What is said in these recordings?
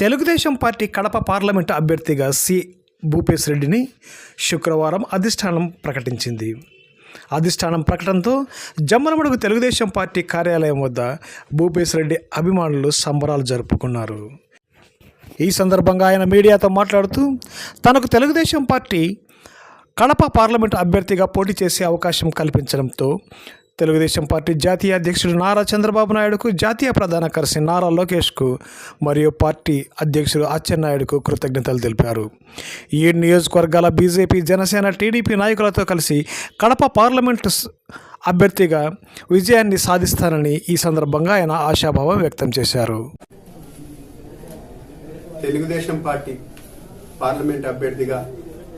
Telugu Desam party Kadapa parliament అభ్యర్థిగా C. Bhupesh రెడ్డిని శుక్రవారం అధిష్టానం ప్రకటించింది. అధిష్టానం ప్రకటనతో జమ్మలమడుగు తెలుగుదేశం పార్టీ కార్యాలయం వద్ద భూపేశ్ రెడ్డి అభిమానులు సంబరాలు జరుపుకున్నారు. ఈ సందర్భంగా ఆయన మీడియాతో మాట్లాడుతూ తనకు తెలుగుదేశం పార్టీ కడప పార్లమెంటు అభ్యర్థిగా పోటీ చేసే అవకాశం కల్పించడంతో తెలుగుదేశం పార్టీ జాతీయ అధ్యక్షుడు నారా చంద్రబాబు నాయుడుకు జాతీయ ప్రధాన కార్యదర్శి నారా లోకేష్కు మరియు పార్టీ అధ్యక్షుడు అచ్చెన్నాయుడుకు కృతజ్ఞతలు తెలిపారు. ఈ నియోజకవర్గాల బీజేపీ జనసేన టీడీపీ నాయకులతో కలిసి కడప పార్లమెంటు అభ్యర్థిగా విజయాన్ని సాధిస్తానని ఈ సందర్భంగా ఆయన ఆశాభావం వ్యక్తం చేశారు. తెలుగుదేశం పార్టీ పార్లమెంట్ అభ్యర్థిగా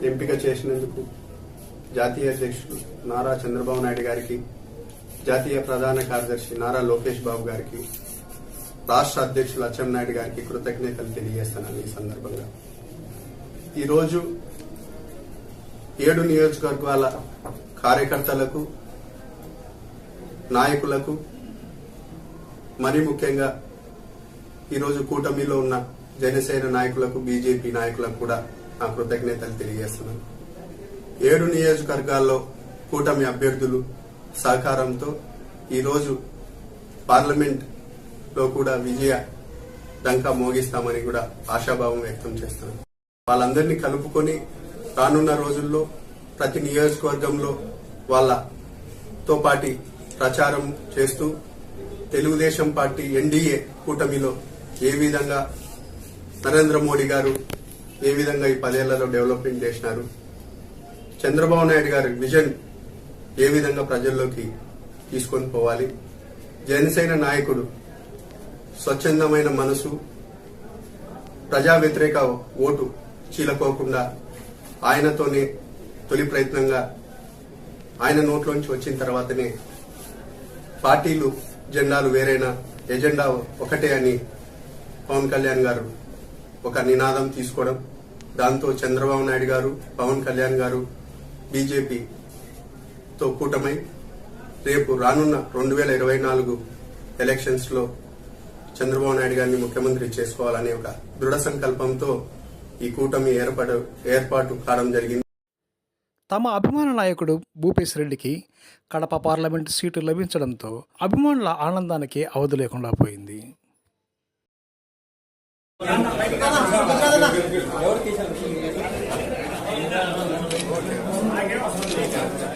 ఎంపిక చేసినందుకు జాతీయ అధ్యక్షుడు నారా చంద్రబాబు నాయుడు గారికి జాతీయ ప్రధాన కార్యదర్శి నారా లోకేష్ బాబు గారికి రాష్ట్ర అధ్యక్షులు అచ్చెన్నాయుడు గారికి కృతజ్ఞతలు తెలియజేస్తున్నాను ఈ సందర్భంగా. ఈరోజు ఏడు నియోజకవర్గాల కార్యకర్తలకు నాయకులకు మరీ ముఖ్యంగా ఈరోజు కూటమిలో ఉన్న జనసేన నాయకులకు బీజేపీ నాయకులకు కూడా నా కృతజ్ఞతలు తెలియజేస్తున్నాను. ఏడు నియోజకవర్గాల్లో కూటమి అభ్యర్థులు సహకారంతో ఈరోజు పార్లమెంట్లో కూడా విజయ డంకా మోగిస్తామని కూడా ఆశాభావం వ్యక్తం చేస్తున్నాను వాళ్ళందరినీ కలుపుకొని రానున్న రోజుల్లో ప్రతి నియోజకవర్గంలో వాళ్ళతో పాటి ప్రచారం చేస్తూ తెలుగుదేశం పార్టీ ఎన్డీఏ కూటమిలో ఏ విధంగా నరేంద్ర మోడీ గారు ఏ విధంగా ఈ పదేళ్ళలో డెవలప్మెంట్ చేసినారు చంద్రబాబు నాయుడు గారి విజన్ ఏ విధంగా ప్రజల్లోకి తీసుకొని పోవాలి? జనసేన నాయకుడు స్వచ్ఛందమైన మనసు ప్రజా వ్యతిరేక ఓటు చీలకోకుండా ఆయనతోనే తొలి ప్రయత్నంగా ఆయన నోట్లోంచి వచ్చిన తర్వాతనే పార్టీలు జెండాలు వేరైనా ఎజెండా ఒకటే అని పవన్ కళ్యాణ్ గారు ఒక నినాదం తీసుకోవడం. దాంతో చంద్రబాబు నాయుడు గారు పవన్ కళ్యాణ్ గారు బీజేపీ బీజేపీతో కూటమై రేపు రానున్న రెండు వేల ఇరవై నాలుగు ఎలక్షన్స్లో చంద్రబాబు నాయుడు గారిని ముఖ్యమంత్రి చేసుకోవాలనే ఒక దృఢ సంకల్పంతో ఈ కూటమి ఏర్పడ ఏర్పాటు కావడం జరిగింది. తమ అభిమాన నాయకుడు భూపేశ్ రెడ్డికి కడప పార్లమెంటు సీటు లభించడంతో అభిమానుల ఆనందానికి అవధి లేకుండా పోయింది. ఎవరు తీశారు?